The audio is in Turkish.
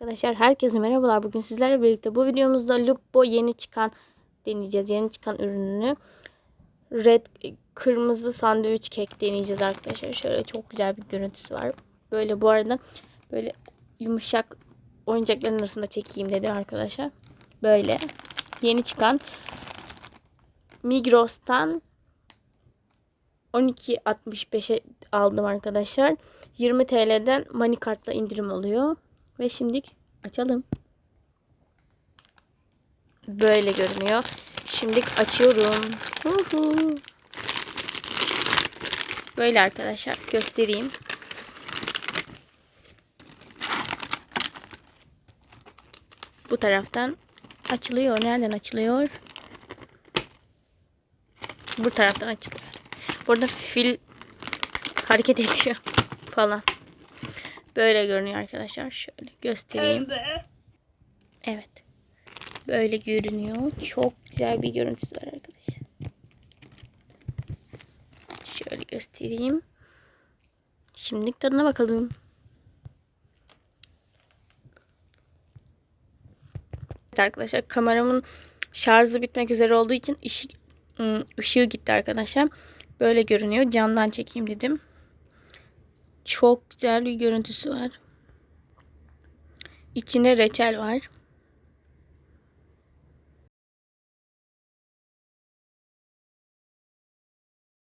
Arkadaşlar herkese merhabalar. Bugün sizlerle birlikte bu videomuzda Lupo yeni çıkan deneyeceğiz. Yeni çıkan ürününü Red kırmızı sandviç kek deneyeceğiz arkadaşlar. Şöyle çok güzel bir görüntüsü var. Böyle bu arada böyle yumuşak oyuncakların arasında çekeyim dedi arkadaşlar. Böyle yeni çıkan Migros'tan 12.65'e aldım arkadaşlar. 20 TL'den Money Kart'la indirim oluyor. Ve şimdi açalım. Böyle görünüyor. Şimdi açıyorum. Huhu. Böyle arkadaşlar göstereyim. Bu taraftan açılıyor. Nereden açılıyor? Bu taraftan açılıyor. Burada fil hareket ediyor falan. Böyle görünüyor arkadaşlar. Şöyle göstereyim. Evet. Böyle görünüyor. Çok güzel bir görüntüsü var arkadaşlar. Şöyle göstereyim. Şimdi tadına bakalım. Evet arkadaşlar kameramın şarjı bitmek üzere olduğu için ışık, ışığı gitti arkadaşlar. Böyle görünüyor. Camdan çekeyim dedim. Çok güzel bir görüntüsü var. İçinde reçel var.